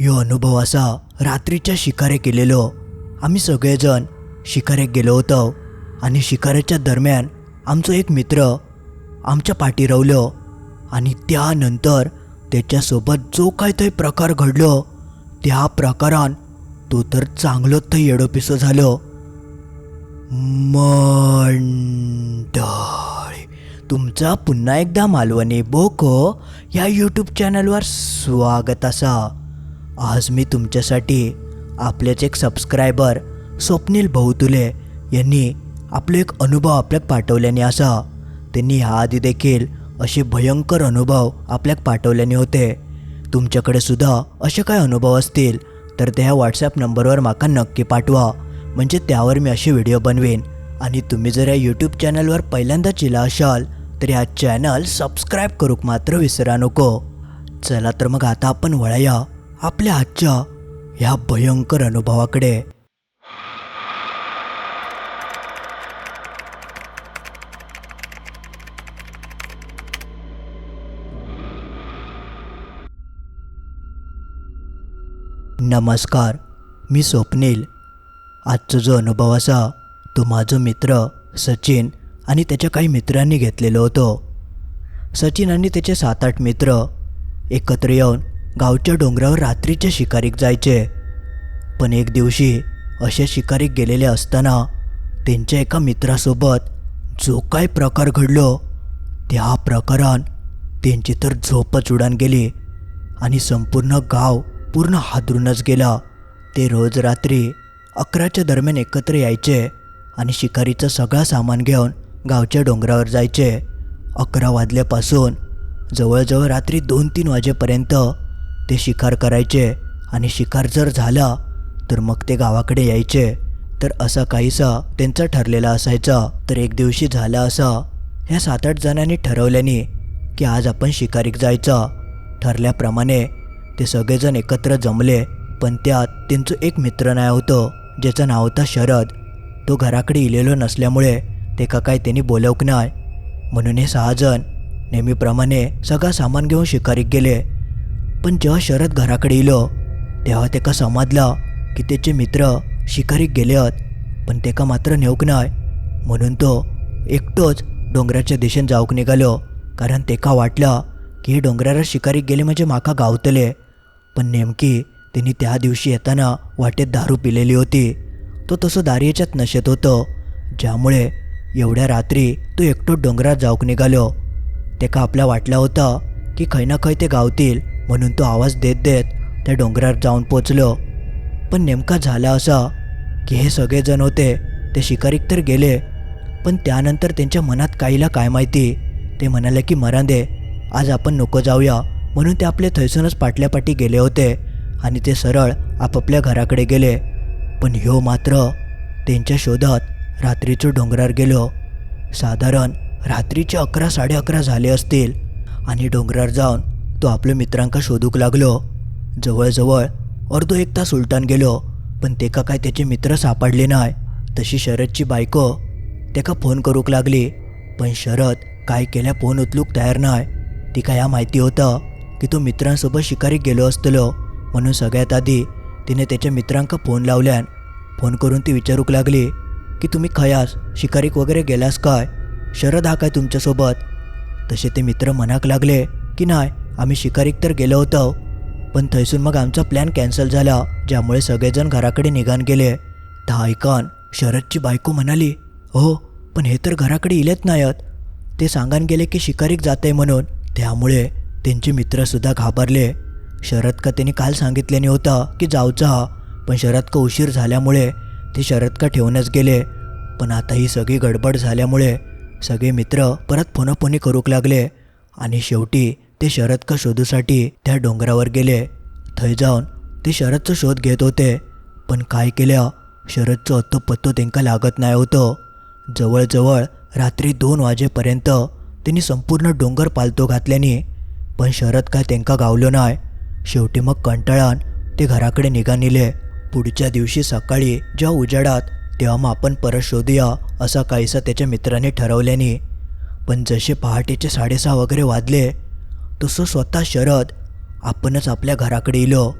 ह्यो अनुभव असा रात्रीच्या शिकारे केलेलो. आम्ही सगळेजण शिकारेक गेलो होतो आणि शिकारेच्या दरम्यान आमचो एक मित्र आमच्या पाठी रावलो आणि त्यानंतर त्याच्यासोबत जो काय थंय प्रकार घडलो त्या प्रकारान तो तर चांगलोच थंय येडोपिसो झालो. मंडळी तुमचा पुन्हा एकदा मालवणी बोको ह्या यूट्यूब चॅनलवर स्वागत असा. आज मी तुमच्यासाठी आपलेच एक सबस्क्रायबर स्वप्नील बहुतुले यांनी आपले एक अनुभव आपल्याक पाठवल्याने असा. त्यांनी ह्याआधी देखील असे भयंकर अनुभव आपल्याक पाठवल्याने होते. तुमच्याकडे सुद्धा असे काय अनुभव असतील तर त्या व्हॉट्सॲप नंबरवर माका नक्की पाठवा. म्हणजे त्यावर मी असे व्हिडिओ बनवेन. आणि तुम्ही जर या यूट्यूब चॅनलवर पहिल्यांदाच इला असाल तर ह्या चॅनल सबस्क्राईब करूक मात्र विसरा नको. चला तर मग आता आपण वळया. आपल्या आजच्या ह्या भयंकर अनुभवाकडे. नमस्कार मी स्वप्नील. आजचा जो अनुभव असा तो माझो मित्र सचिन आणि त्याच्या काही मित्रांनी घेतलेलो होतो. सचिन आणि त्याचे सात आठ मित्र एकत्र येऊन गावच्या डोंगरावर रात्रीच्या शिकारीक जायचे. पण एक दिवशी अशा शिकारीक गेलेले असताना त्यांच्या एका मित्रासोबत जो काय प्रकार घडलो त्या प्रकारान त्यांची तर झोपच उडान गेली आणि संपूर्ण गाव पूर्ण हादरूनच गेला. ते रोज रात्री अकराच्या दरम्यान एकत्र यायचे आणि शिकारीचं सगळा सामान घेऊन गावच्या डोंगरावर जायचे. अकरा वाजल्यापासून जवळजवळ रात्री दोन तीन वाजेपर्यंत ते शिकार करायचे आणि शिकार जर झाला तर मग ते गावाकडे यायचे. तर असा काहीसा त्यांचा ठरलेला असायचा. तर एक दिवशी झाला असा. ह्या सात आठ जणांनी ठरवल्याने की आज आपण शिकारीक जायचं. ठरल्याप्रमाणे ते सगळेजण एकत्र जमले पण त्यात त्यांचं एक मित्र नाही होतं ज्याचं नाव होतं शरद. तो घराकडे इलेलो नसल्यामुळे ते का काय त्यांनी बोलवक नाही म्हणून हे सहाजण नेहमीप्रमाणे सगळा सामान घेऊन शिकारीक गेले. पण जेव्हा शरद घराकडे येलो तेव्हा तेका समजला की त्याचे मित्र शिकारीक गेले आहेत पण तेका मात्र नेऊक नाही म्हणून तो एकटोच डोंगराच्या दिशेने जाऊक निघालो कारण तेका वाटलं की हे डोंगरावर शिकारीक गेले म्हणजे माका गावतले. पण नेमकी त्यांनी त्या दिवशी येताना वाटेत दारू पिलेली होती. तो तसं दारियेच्यात नशेत होतो ज्यामुळे एवढ्या रात्री तो एकटो डोंगरात जाऊक निघालो. तेका आपला वाटला होता की खै ना खै ते गावतील म्हणून तो आवाज देत देत त्या डोंगरावर जाऊन पोचलो. पण नेमका झाला असा की हे सगळेजण होते ते शिकारीक तर गेले पण त्यानंतर त्यांच्या मनात काहीला काय माहिती? ते म्हणाले की मरांदे आज आपण नको जाऊया. म्हणून ते आपले थैसूनच पाटल्यापाटी गेले होते आणि ते सरळ आपापल्या घराकडे गेले. पण ह्यो मात्र त्यांच्या शोधात रात्रीचं डोंगरावर गेलो. साधारण रात्रीचे अकरा साडे अकरा झाले असतील आणि डोंगरावर जाऊन तो आपल्या मित्रांका शोधूक लागलो. जवळजवळ अर्धो एक तास उलटान गेलो पण तेका काय त्याचे मित्र सापडले नाय. तशी शरदची बायको तेका फोन करूक लागली पण शरद काय केल्या फोन उचलूक तयार नाय. तिका ह्या माहिती होतं की तो मित्रांसोबत शिकारीक गेलो असतलो म्हणून सगळ्यात आधी तिने त्याच्या मित्रांका फोन लावल्यान फोन करून ती विचारूक लागली की तुम्ही खयास? शिकारीक वगैरे गेलास काय? शरद हा काय तुमच्यासोबत? तसे ते मित्र मनाक लागले की नाही आम्ही शिकारीक तर गेलो होतो पण थैसून मग आमचा प्लॅन कॅन्सल झाला ज्यामुळे सगळेजण घराकडे निघान गेले. तर ऐकान शरदची बायको म्हणाली हो पण हे तर घराकडे इलेत नाहीत. ते सांगान गेले की शिकारीक जाते म्हणून त्यामुळे त्यांचे मित्रसुद्धा घाबरले. शरद का त्यांनी काल सांगितल्याने होता की जाऊचा हा पण शरद का उशीर झाल्यामुळे ते शरद का ठेवूनच गेले. पण आता ही सगळी गडबड झाल्यामुळे सगळे मित्र परत फोनाफोनी करूक लागले. आणि शेवटी ते शरद का शोधूसाठी त्या डोंगरावर गेले. थंय जाऊन ते शरदचा शोध घेत होते. पण काय केल्या? शरदचं अत्तो पत्तो त्यांना लागत नाही होतं. जवळजवळ रात्री दोन वाजेपर्यंत त्यांनी संपूर्ण डोंगर पालतो घातल्याने पण शरद काय त्यांना गावलो नाही. शेवटी मग कंटाळान ते घराकडे निघा नेले पुढच्या दिवशी सकाळी जेव्हा उजाडात तेव्हा मग आपण परत शोधूया असा काहीसा त्याच्या मित्राने ठरवल्याने. पण जसे पहाटेचे साडेसहा वगैरे वाजले तसं स्वतः शरद आपणच आपल्या घराकडे इलो.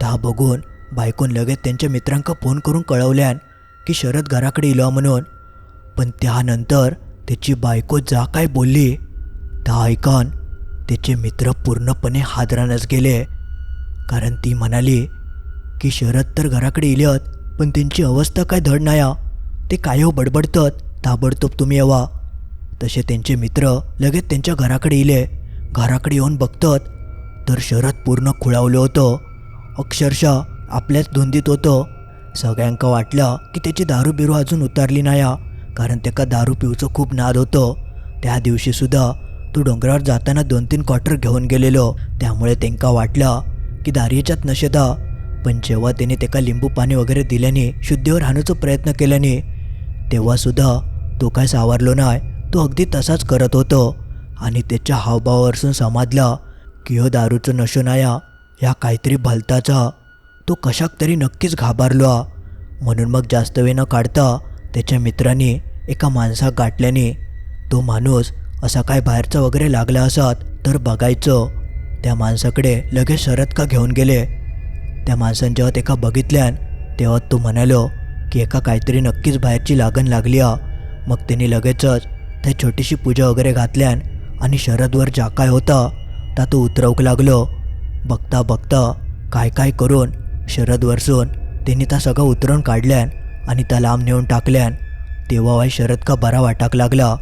ता बघून बायकोन लगेच त्यांच्या मित्रांका फोन करून कळवल्यान की शरद घराकडे इलो म्हणून. पण त्यानंतर त्याची बायको जा काय बोलली ता ऐकून त्याचे मित्र पूर्णपणे हादरानच गेले. कारण ती म्हणाली की शरद तर घराकडे इलेत पण त्यांची अवस्था काय धड नाया ते काय हो बडबडतात ताबडतोब तुम्ही येवा. तसे त्यांचे मित्र लगेच त्यांच्या घराकडे इले. घराकडे येऊन बघतात तर शरद पूर्ण खुळावलं होतं. अक्षरशः आपल्याच धुंदीत होतं. सगळ्यांका वाटलं की त्याची दारू बिरू अजून उतारली नाही कारण त्याका दारू पिऊचं खूप नाद होतं. त्या दिवशीसुद्धा तो डोंगरावर जाताना दोन तीन क्वार्टर घेऊन गेलेलो. त्यामुळे त्यांका वाटलं की दारूच्यात नशेदा. पण जेव्हा त्याने त्याका लिंबू पाणी वगैरे दिल्याने शुद्धीवर हाणूचा प्रयत्न केल्याने तेव्हासुद्धा तो काय सावरलो नाही तो अगदी तसाच करत होतो. आणि त्याच्या हावभावावरसून समजला की हो दारूचं नशो नाया ह्या काहीतरी भलताचा तो कशाक तरी नक्कीच घाबरलो म्हणून मग जास्त वेळ न काढता त्याच्या मित्रांनी एका माणसाक गाठल्याने तो माणूस असा काय बाहेरचा वगैरे लागला असत तर बघायचं. त्या माणसाकडे लगेच शरद का घेऊन गेले. त्या माणसानं जेव्हा एका बघितल्यान तेव्हा तो म्हणालो की एका काहीतरी नक्कीच बाहेरची लागण लागली हा मग त्यांनी लगेचच त्या छोटीशी पूजा वगैरे घातल्यान आणि शरदवर ज्या काय होतं त्या तो उतरवूक लागलो. बघता बघता काय काय करून शरद वरसून त्यांनी त्या सगळं उतरून काढल्यान आणि त्या लांब नेऊन टाकल्यान. तेव्हा वाय शरद का बरा वाटाक लागला.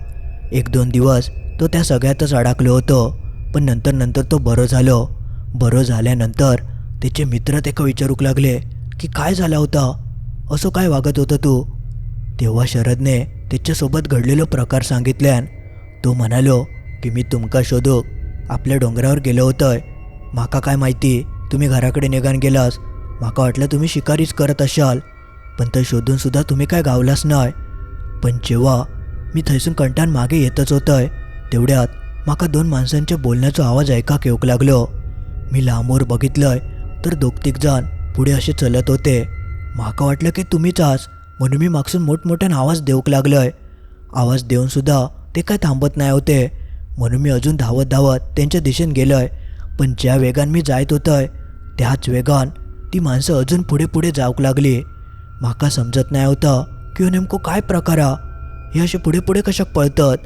एक दोन दिवस तो त्या सगळ्यातच अडकलो होतो पण नंतर नंतर तो बरो झालो. बरो झाल्यानंतर त्याचे मित्र त्याका विचारूक लागले की काय झाला होता? असं काय वागत होतं तू? तेव्हा शरदने त्याच्यासोबत घडलेलो प्रकार सांगितल्यान तो म्हणालो की मी तुमका शोधूक आपल्या डोंगरावर गेलो होतोय. माका काय माहिती? तुम्ही घराकडे निघान गेलास. माका वाटलं तुम्ही शिकारीच करत असाल. पण ते शोधून सुद्धा तुम्ही काय गावलास नाही पण जेव्हा मी थैसून कंटान मागे येतच होतोय तेवढ्यात माका दोन माणसांच्या बोलण्याचो आवाज ऐकाक येऊक लागलो. मी लांबवर बघितलंय तर दोग तिग जण पुढे असे चलत होते. माका वाटलं की तुम्हीच आस म्हणून मी मागसून मोठमोठ्यान आवाज देऊक लागलोय. आवाज देऊन सुद्धा ते काय थांबत नाही होते. म्हणून मी अजून धावत धावत त्यांच्या दिशेने आहे पण ज्या वेगान मी जायत होतोय त्याच वेगान ती माणसं अजून पुढे पुढे जाऊक लागली. माका समजत नाही होतं की नेमकं नेमको काय प्रकार हे? असे पुढे पुढे कशाक पळतात?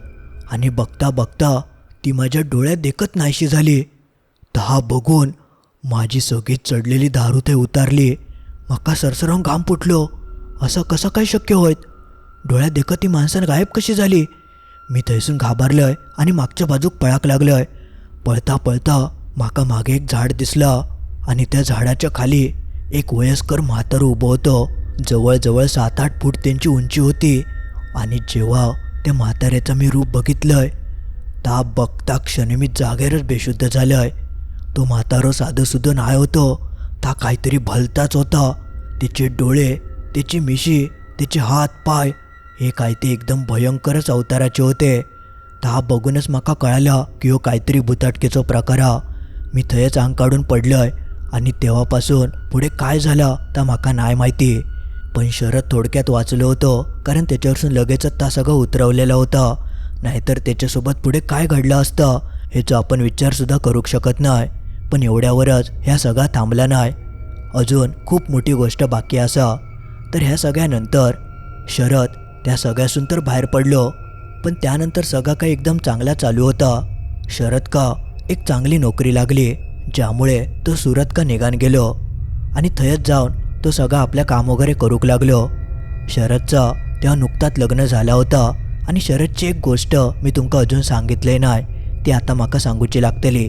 आणि बघता बघता ती माझ्या डोळ्यात देखत नाहीशी झाली. दहा बघून माझी सगळी चढलेली दारू ते उतारली. म्हाका सरसरावून घाम फुटलो. असं कसं काय शक्य होत डोळ्यात देखत ती माणसानं गायब कशी झाली? मी थंयसून घाबरलोय आणि मागच्या बाजूक पळाक लागलोय. पळता पळता म्हाका मागे एक झाड दिसला आणि त्या झाडाच्या खाली एक वयस्कर म्हातारं उभं होतं. जवळजवळ सात आठ फूट त्यांची उंची होती आणि जेव्हा त्या म्हाताऱ्याचं मी रूप बघितलंय ता बघता क्षणी मी जागेवरच बेशुद्ध झालोय. तो म्हातारो साधं सुद्धा नाही होतो ता काहीतरी भलताच होता. त्याचे डोळे त्याची मिशी त्याचे हात पाय हे काय ते एकदम भयंकरच अवताराचे होते. ता बघूनच माका कळालं की हो काहीतरी भुताटकेचो प्रकार हा. मी थंयच अंग काढून पडलंय आणि तेव्हापासून पुढे काय झालं तर माका नाही माहिती. पण शरद थोडक्यात वाचलो होतो कारण त्याच्यावरसून लगेचच ता सगळं उतरवलेलं होतं. नाहीतर त्याच्यासोबत पुढे काय घडलं असतं ह्याचा आपण विचारसुद्धा करू शकत नाही. पण एवढ्यावरच ह्या सगळा थांबला नाही. अजून खूप मोठी गोष्ट बाकी असा. तर ह्या सगळ्यानंतर शरद त्या सगळ्यासून तर बाहेर पडलो पण त्यानंतर सगळा काही एकदम चांगला चालू होता. शरद का एक चांगली नोकरी लागली ज्यामुळे तो सुरत का निघान गेलो आणि थंयच जाऊन तो सगळा आपल्या काम वगैरे करूक लागलो. शरदचा तेव्हा नुकताच लग्न झाला होता आणि शरदची एक गोष्ट मी तुमका अजून सांगितले नाही ती आता माका सांगूची लागतली.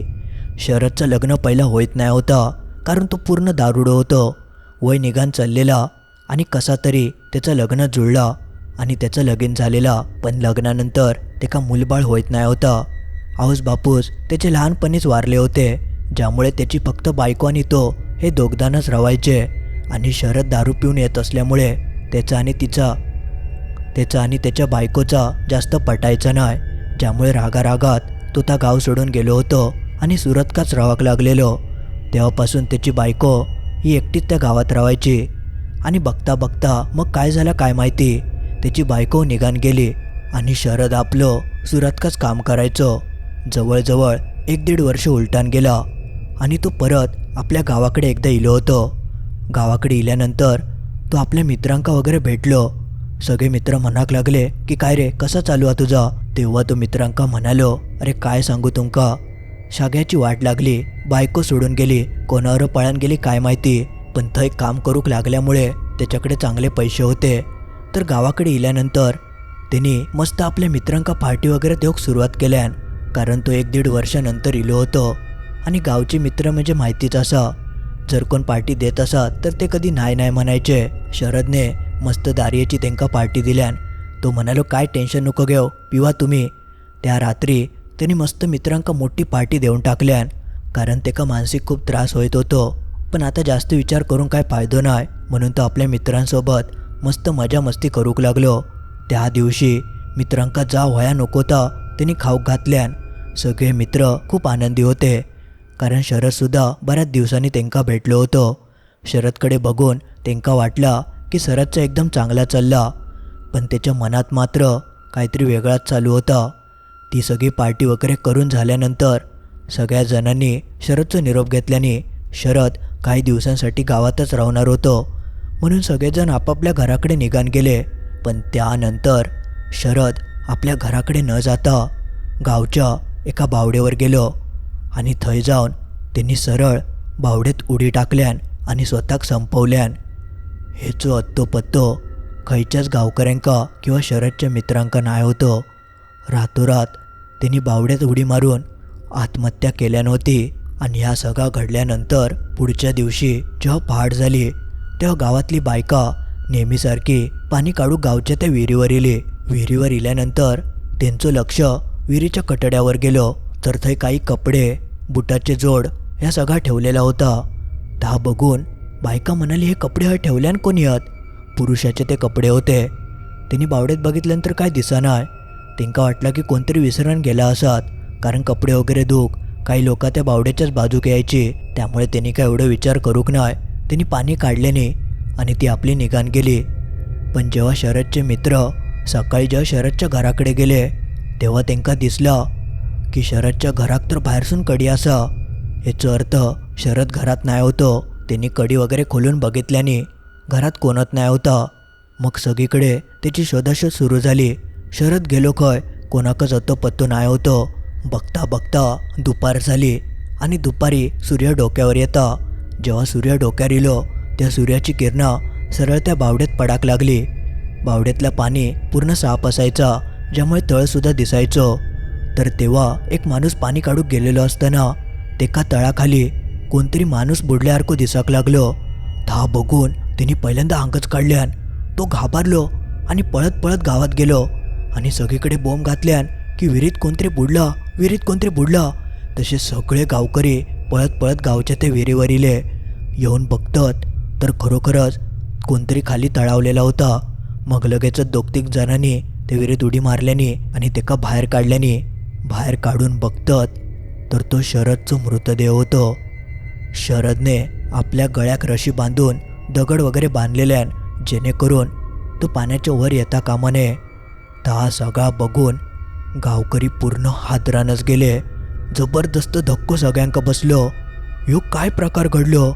शरदचं लग्न पहिलं होत नाही होता कारण तो पूर्ण दारुडो होतो. वय निघान चाललेला आणि कसा तरी त्याचं लग्न जुळला. आणि त्याचं लगीन झालेला पण लग्नानंतर त्याका मूलबाळ होत नाही होता. आऊस बापूस त्याचे लहानपणीच वारले होते ज्यामुळे त्याची फक्त बायको आणि तो हे दोघदानच रवायचे. आणि शरद दारू पिऊन येत असल्यामुळे त्याचा आणि तिचा त्याचा आणि त्याच्या बायकोचा जास्त पटायचा नाही ज्यामुळे रागारागात तो त्या गाव सोडून गेलो होतो आणि सुरतकाच राहावक लागलेलो. तेव्हापासून त्याची बायको ही एकटीच त्या गावात राहायची आणि बघता बघता मग काय झालं काय माहिती? त्याची बायको निघान गेली आणि शरद आपलं सुरतकाच काम करायचं. जवळजवळ एक दीड वर्ष उलटान गेला आणि तो परत आपल्या गावाकडे एकदा इलो होतो. गावाकडे इल्यानंतर तो आपल्या मित्रांका वगैरे भेटलो. सगळे मित्र म्हणाक लागले की काय रे कसा चालू आहे तुझा? तेव्हा तो मित्रांका म्हणालो अरे काय सांगू तुमका? शाग्याची वाट लागली बायको सोडून गेली कोणावर पळान गेली काय माहिती? पण थंय काम करूक लागल्यामुळे त्याच्याकडे चांगले पैसे होते. तर गावाकडे इल्यानंतर त्यांनी मस्त आपल्या मित्रांका पार्टी वगैरे देऊक सुरुवात केल्यान कारण तो एक दीड वर्षानंतर इलो होतो. आणि गावचे मित्र म्हणजे माहितीच असा जर कोण पार्टी देत असा तर ते कधी नाही नाही म्हणायचे. शरदने मस्त दारियेची त्यांका पार्टी दिल्यान तो म्हणालो काय टेन्शन नको घेऊ पिवा तुम्ही. त्या रात्री त्यांनी मस्त मित्रांका मोठी पार्टी देऊन टाकल्यान कारण त्याका मानसिक खूप त्रास होत होतो. पण आता जास्त विचार करून काय फायदो नाही म्हणून तो आपल्या मित्रांसोबत मस्त मजा मस्ती करूक लागलो. त्या दिवशी मित्रांका जा व्हाया नकोता त्यांनी खाऊक घातल्यान सगळे मित्र खूप आनंदी होते. कारण शरदसुद्धा बऱ्याच दिवसांनी त्यांका भेटलो होतो. शरदकडे बघून त्यांका वाटला की शरदचा एकदम चांगला चालला. पण त्याच्या मनात मात्र काहीतरी वेगळाच चालू होता. ती सगळी पार्टी वगैरे करून झाल्यानंतर सगळ्या जणांनी शरदचा निरोप घेतल्याने शरद काही दिवसांसाठी गावातच राहणार होतो. म्हणून सगळेजण आपापल्या घराकडे निघान गेले. पण त्यानंतर शरद आपल्या घराकडे न जाता गावच्या एका बावडेवर गेलो आणि थंय जाऊन त्यांनी सरळ बावडेत उडी टाकल्यान आणि स्वताक संपवल्यान. हेचो अत्तो पत्तो खंयच्याच गावकऱ्यांका किंवा शरदच्या मित्रांका नाय होतो. रातोरात त्यांनी बावड्यात उडी मारून आत्महत्या केल्या नव्हती आणि ह्या सगळा घडल्यानंतर पुढच्या दिवशी जेव्हा पहाट झाली तेव्हा गावातली बायका नेहमीसारखी पाणी काढू गावच्या त्या विहिरीवर इले विहिरीवर इल्यानंतर त्यांचं लक्ष विहिरीच्या कटड्यावर गेलं. तर थंय काही कपडे बुटाचे जोड ह्या सगळा ठेवलेला होता. दहा बघून बायका म्हणाली हे कपडे हय ठेवल्यान कोणी आहेत पुरुषाचे ते कपडे होते. त्यांनी बावड्यात बघितल्यानंतर काय दिसनाय त्यांका वाटलं की कोणतरी विसरून गेला असत. कारण कपडे वगैरे धुक काही लोक त्या बावड्याच्याच बाजूक यायची. त्यामुळे त्यांनी काय एवढं विचार करूक नाही त्यांनी पाणी काढले आणि ती आपली निघान गेली. पण जेव्हा शरदचे मित्र सकाळी जेव्हा शरदच्या घराकडे गेले तेव्हा त्यांना दिसलं की शरदच्या घरात तर बाहेरसून कडी असा याचा अर्थ शरद घरात नाही होतो त्यांनी कडी वगैरे खोलून बघितल्याने घरात कोणत नाही होता. मग सगळीकडे त्याची शोधाशोध सुरू झाली. शरद गेलो खय कोणाकच होतो पत्तो नाही होतो. बघता बघता दुपार झाली आणि दुपारी सूर्य डोक्यावर येता. जेव्हा सूर्य डोक्यावर इलो त्या सूर्याची किरणं सरळ त्या बावड्यात पडाक लागली. बावड्यातलं पाणी पूर्ण साफ असायचा ज्यामुळे तळसुद्धा दिसायचो. तर तेव्हा एक माणूस पाणी काढूक गेलेलो असताना तेका तळाखाली कोणतरी माणूस बुडल्यासारखं दिसाक लागलो. धा बघून तिने पहिल्यांदा अंगच काढल्यान तो घाबरलो आणि पळत पळत गावात गेलो. आणि सगळीकडे बोंब घातल्यान की विहिरीत कोणतरी बुडला विहिरीत कोणतरी बुडला. तसे सगळे गावकरी पळत पळत गावच्या ते विहिरीवरीले येऊन बघतात तर खरोखरच कोणतरी खाली तळावलेला होता. मग लगेचच दोग जणांनी ते विहिरीत उडी मारल्याने आणि तेका बाहेर काढल्याने बाहेर काढून बघतात तर तो शरदचं मृतदेह होतो. शरदने आपल्या गळ्याक रशी बांधून दगड वगैरे बांधलेल्यान जेणेकरून तो पाण्याच्या वर येता कामा नये ता सगळा बघून गावकरी पूर्ण हादरानच गेले. जबरदस्त धक्को सगळ्यांका बसलो. ह्यो काय प्रकार घडलो?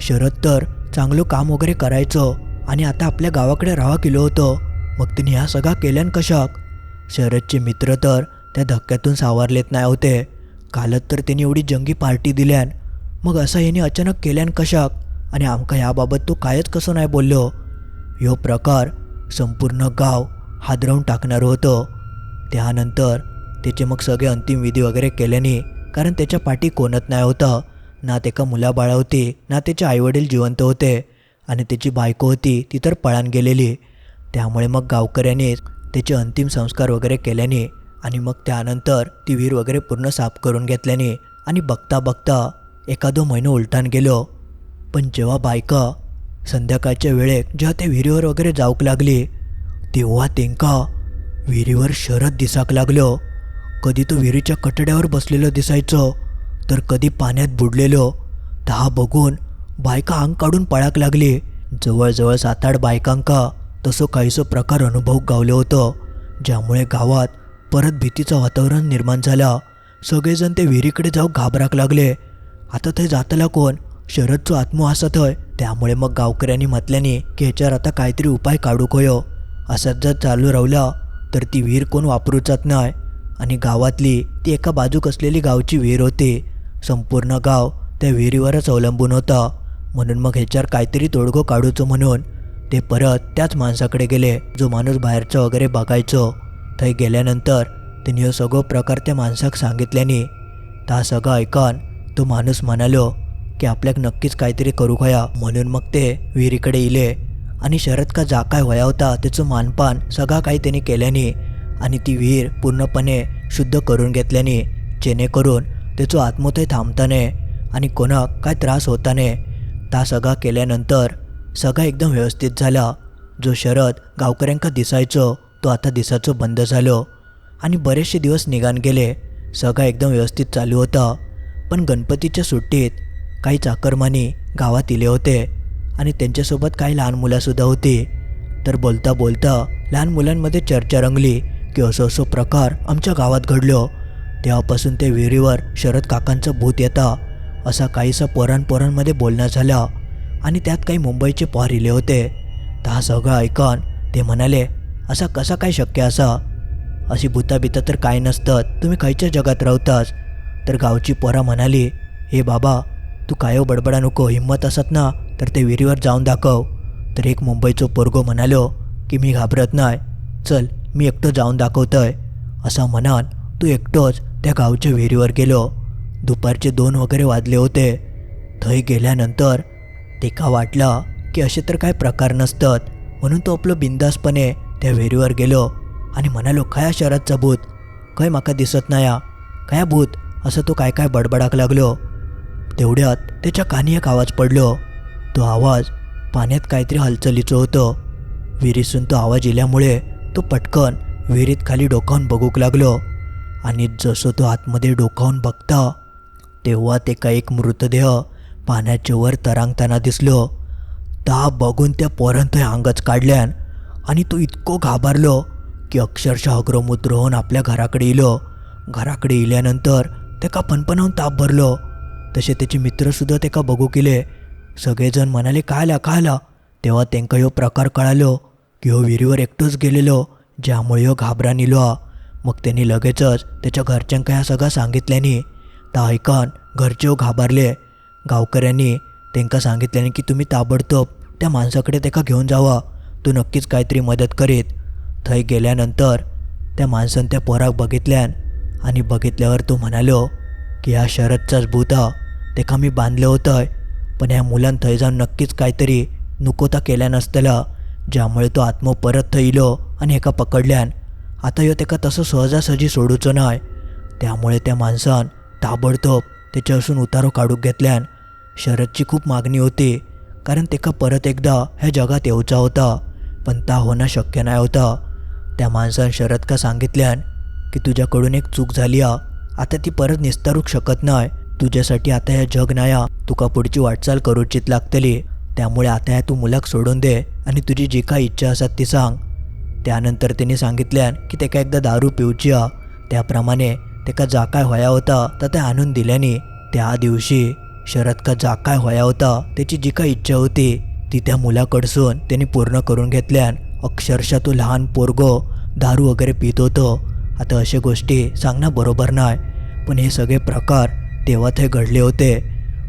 शरद तर चांगलं काम वगैरे करायचं आणि आता आपल्या गावाकडे राहा केलं होतं. मग तिने ह्या सगळा केल्यान कशाक? शरदचे मित्र तर त्या धक्क्यातून सावरलेत नाही होते कालच तर त्यांनी एवढी जंगी पार्टी दिल्यान. मग असं ह्याने अचानक केल्यान कशाक? आणि आमका ह्याबाबत तो कायच कसं नाही बोललो? ह्यो प्रकार संपूर्ण गाव हादरवून टाकणार होतं. त्यानंतर त्याचे मग सगळे अंतिम विधी वगैरे केल्याने कारण त्याच्या पाठी कोणत नाही होतं. ना त्याका मुलाबाळा होती ना त्याचे आईवडील जिवंत होते. आणि त्याची बायको होती ती तर पळान गेलेली. त्यामुळे मग गावकऱ्यांनीच त्याचे अंतिम संस्कार वगैरे केल्याने आणि मग त्यानंतर ती विहीर वगैरे पूर्ण साफ करून घेतल्याने आणि बघता बघता एखादो महिनो उलटान गेलो. पण जेव्हा बायका संध्याकाळच्या वेळेक जेव्हा त्या विहिरीवर वगैरे जाऊक लागली तेव्हा तेंका विहिरीवर शरद दिसाक लागलो. कधी तो विहिरीच्या कटड्यावर बसलेलो दिसायचो तर कधी पाण्यात बुडलेलो. तहा बघून बायका अंग काढून पळाक लागली. जवळजवळ सात आठ बायकांका तसं काहीसं प्रकार अनुभव गावलं होतं ज्यामुळे गावात परत भीतीचं वातावरण निर्माण झाला. सगळेजण ते विहिरीकडे जाऊ घाबराक लागले. आता ते जातला कोण? शरदचो आत्मो असत होय. त्यामुळे मग गावकऱ्यांनी म्हटल्याने की ह्याच्यावर आता काहीतरी उपाय काढू होयो. असंच जर चालू राहिलं तर ती विहीर कोण वापरूचाच नाही आणि गावातली ती एका बाजूक असलेली गावची विहीर होती. संपूर्ण गाव त्या विहिरीवरच अवलंबून होतं. म्हणून मग ह्याच्यावर काहीतरी तोडगो काढूचो म्हणून ते परत त्याच माणसाकडे गेले जो माणूस बाहेरचं वगैरे बघायचो. थंय गेल्यानंतर त्यांनी हो सगळो प्रकार त्या माणसाक सांगितल्याने ता सगळं ऐकन तो माणूस म्हणालो की आपल्याक नक्कीच काहीतरी करू खया म्हणून मग ते विहिरीकडे इले आणि शरद का जा काय व्हाया होता त्याचं मानपान सगळा काही त्यांनी केल्याने आणि ती विहीर पूर्णपणे शुद्ध करून घेतल्याने जेणेकरून त्याचो आत्मोथय थांबताने आणि कोणाक काय त्रास होताने ता सगळा केल्यानंतर सगळा एकदम व्यवस्थित झाला. जो शरद गावकऱ्यांका दिसायचो तो आता दिसायचो बंद झालो आणि बरेचसे दिवस निघान गेले. सगळा एकदम व्यवस्थित चालू होतं. पण गणपतीच्या सुट्टीत काही चाकरमानी गावात इले होते आणि त्यांच्यासोबत काही लहान मुलंसुद्धा होती. तर बोलता बोलता लहान मुलांमध्ये चर्चा रंगली. की असं असं प्रकार आमच्या गावात घडलो. तेव्हापासून ते विहिरीवर शरद काकांचं भूत येता असा काहीसा पोरांपोरांमध्ये बोलणं झाला. आणि त्यात काही मुंबईचे पोर इले होते. तर सगळं ऐकून ते म्हणाले. असा कसा काय शक्य असा? अशी भूताबिता तर काय नसतात तुम्ही खायच्या जगात राहताच तर गावची पोरा म्हणाली हे बाबा तू कायो बडबडा नको हिंमत असत ना तर ते विहिरीवर जाऊन दाखव. तर एक मुंबईचो पोरगो म्हणालो की मी घाबरत नाही चल. मी एकटो जाऊन दाखवतोय असं म्हणत तू एकटोच त्या गावच्या विहिरीवर गेलो. दुपारचे दोन वगैरे वाजले होते. थंय गेल्यानंतर तिका वाटला की असे तर काय प्रकार नसतात म्हणून तो आपलं बिंदासपणे त्या विहिरीवर गेलो आणि म्हणालो खया शहरातचा भूत? काय माका दिसत नाही काय भूत? असं तो काय काय बडबडाक लागलो. तेवढ्यात त्याच्या कानी एक आवाज पडलो. तो आवाज पाण्यात काहीतरी हालचालीचं होतं. विहिरीसून तो आवाज इल्यामुळे तो पटकन विहिरीत खाली डोकावून बघूक लागलो. आणि जसं तो आतमध्ये डोकावून बघता तेव्हा ते का एक मृतदेह पाण्याच्या वर तरंगताना दिसलो. ता बघून त्या पोरांत अंगच काढल्यान आणि तो इतको घाबरलो की अक्षरशः अग्रमुद्र होऊन आपल्या घराकडे इलो. घराकडे इल्यानंतर तेका पणपणावून ताप भरलो. तसे त्याचे मित्रसुद्धा तेका बघू केले सगळेजण म्हणाले काय आला काय आला तेव्हा तेंका ह्यो प्रकार कळालो. की हो विहिरीवर एकटोच गेलेलो ज्यामुळे ह्यो घाबरा निलो. मग त्यांनी लगेचच त्याच्या घरच्यांका ह्या सगळं सांगितल्यानी ता ऐकन घरचे हो घाबरले. गावकऱ्यांनी त्यांका सांगितल्याने की तुम्ही ताबडतोब त्या माणसाकडे तेका घेऊन जावा. तो नक्कीच काहीतरी मदत करीत. थंय गेल्यानंतर त्या माणसानं त्या पोराक बघितल्यान आणि बघितल्यावर तो म्हणालो की ह्या शरदचाच भूत तेका मी बांधलं होतं पण ह्या मुलान थंय जाऊन नक्कीच काहीतरी नुकोता केल्या नसतला ज्यामुळे तो आत्मो परत थंय इलो आणि एका पकडल्यान आता ह्यो तेका तसं सहजासहजी सोडूचो नाय. त्यामुळे त्या माणसान ताबडतोब त्याच्यापासून उतारो काढूक घेतल्यान शरदची खूप मागणी होती कारण तेका परत एकदा ह्या जगात येऊचा होता पण ता होणं शक्य नाही होता. त्या माणसान शरद का सांगितल्यान की तुझ्याकडून एक चूक झाली हा आता ती परत निस्तारूक शकत नाही तुझ्यासाठी आता ह्या जग नाया तुका पुढची वाटचाल करूचीत लागतली त्यामुळे आता ह्या तू मुलाक सोडून दे. आणि तुझी जी काय इच्छा असतात ती सांग. त्यानंतर त्यांनी सांगितल्यान की तेका एकदा दारू पिऊची हा त्याप्रमाणे तेका जा काय व्हाया होता तर ते आणून दिल्याने त्या दिवशी शरद का जा काय व्हाया होता त्याची जी काय इच्छा होती ती त्या मुलाकडसून त्याने पूर्ण करून घेतल्यान अक्षरशः तो लहान पोरगो दारू वगैरे पित होतो. आता अशा गोष्टी सांगणं बरोबर नाही पण हे सगळे प्रकार तेव्हा ते घडले होते.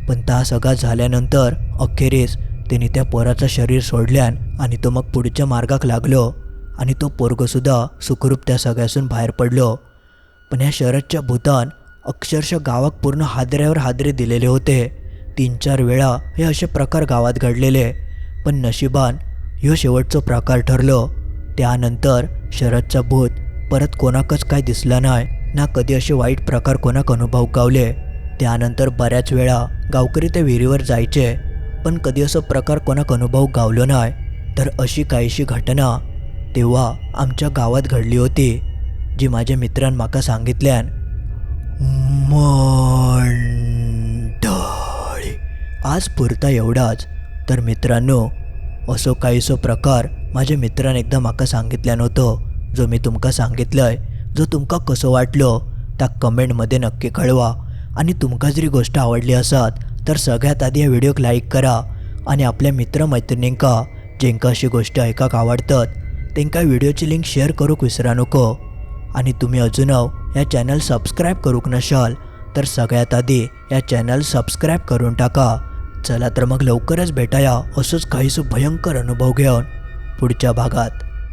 पण ता सगळा झाल्यानंतर अखेरीस त्यांनी त्या पोराचं शरीर सोडल्यान आणि तो मग पुढच्या मार्गाक लागलो आणि तो पोरगोसुद्धा सुखरूप त्या सगळ्यासून बाहेर पडलो. पण ह्या शरदच्या भूतान अक्षरशः गावाक पूर्ण हादऱ्यावर हादरे दिलेले होते. तीन चार वेळा हे असे प्रकार गावात घडलेले. पण नशिबान ह्यो शेवटचा प्रकार ठरलो. त्यानंतर शरदचा भूत परत कोणाकच काय दिसला नाही ना कधी असे वाईट प्रकार कोणाक अनुभव गावले. त्यानंतर बऱ्याच वेळा गावकरी त्या विहिरीवर जायचे. पण कधी असं प्रकार कोणाक अनुभव गावलो नाही तर अशी काहीशी घटना तेव्हा आमच्या गावात घडली होती जी माझ्या मित्रान म्हाका सांगितल्यान मंडळी आज पुरता एवढाच तर मित्रांनो असो काहीसो प्रकार माझ्या मित्रान एकदा म्हाका सांगितल्यान होतो जो मी तुमका सांगितलंय जो तुमका कसो वाटलो त्या कमेंटमध्ये नक्की कळवा आणि तुमका जरी गोष्ट आवडली असत तर सगळ्यात आधी या व्हिडिओक लाईक करा आणि आपल्या मित्रमैत्रिणींका जेंका अशी गोष्ट ऐकाक आवडतात तेंका व्हिडिओची लिंक शेअर करूक विसरा नको. आणि तुम्ही अजून या चॅनल सबस्क्राईब करूक नशाल तर सगळ्यात आधी या चॅनल सबस्क्राईब करून टाका. चला तर मग लवकरच भेटाया असंच काहीसं भयंकर अनुभव घेऊन पुढच्या भागात.